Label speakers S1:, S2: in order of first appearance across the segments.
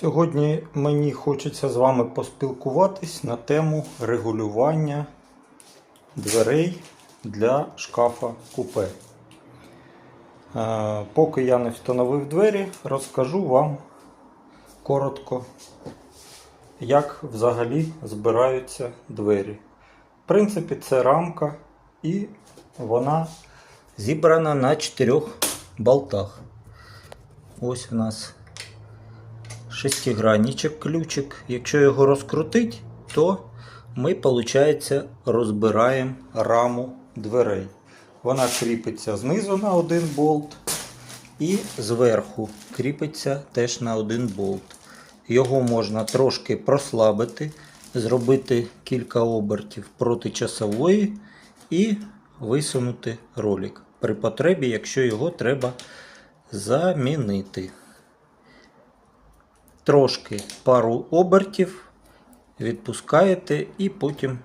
S1: Сьогодні мені хочеться з вами поспілкуватись на тему регулювання дверей для шкафа купе. Е, Поки я не встановив двері, розкажу вам коротко, як взагалі збираються двері. В принципі, це рамка і вона зібрана на чотирьох болтах. Ось у нас шестигранничок ключик. Якщо його розкрутить, то ми, виходить, розбираємо раму дверей. Вона кріпиться знизу на один болт і зверху кріпиться теж на один болт. Його можна трошки прослабити, зробити кілька обертів проти часової і висунути ролик. При потребі, якщо його треба замінити трошки пару обертів, відпускаєте і потім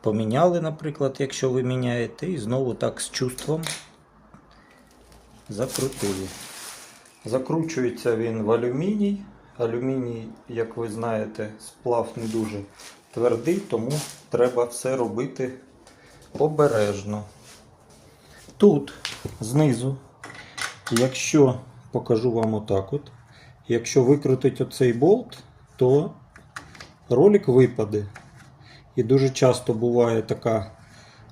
S1: поміняли, наприклад, якщо ви міняєте, і знову так з чувством закрутили. Закручується він в алюміній. Алюміній, як ви знаєте, сплав не дуже твердий, тому треба все робити обережно. Тут знизу, якщо покажу вам отак от, Якщо викрутить оцей болт, то ролик випаде. І дуже часто буває така,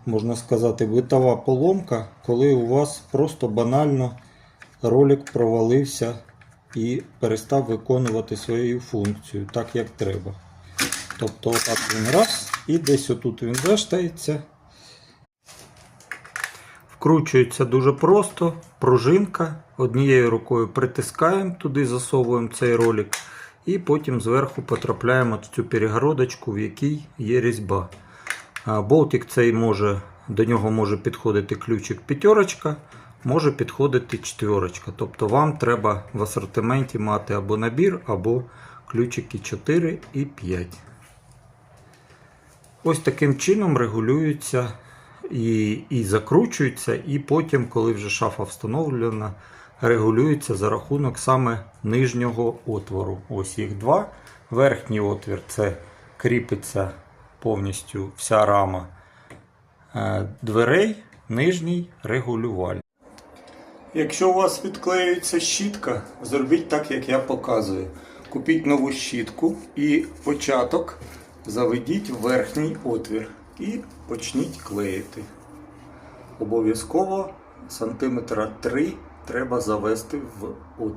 S1: можна сказати, битова поломка, коли у вас просто банально ролик провалився і перестав виконувати свою функцію так, як треба. Тобто, отак він раз, і десь отут він заштається. Вкручується дуже просто, пружинка. Однією рукою притискаємо туди, засовуємо цей ролик, і потім зверху потрапляємо в цю перегородочку, в якій є різьба. Болтик цей може, до нього може підходити ключик п'ятерочка, може підходити четверочка. Тобто вам треба в асортименті мати або набір, або ключики 4 і 5. Ось таким чином регулюються і, і закручується, і потім, коли вже шафа встановлена, регулюється за рахунок саме нижнього отвору. Ось їх два. Верхній отвір це кріпиться повністю вся рама е, дверей, нижній регулювальний. Якщо у вас відклеюється щітка, зробіть так, як я показую. Купіть нову щітку і початок заведіть в верхній отвір і почніть клеїти. Обов'язково сантиметра 3 треба завести в отвір.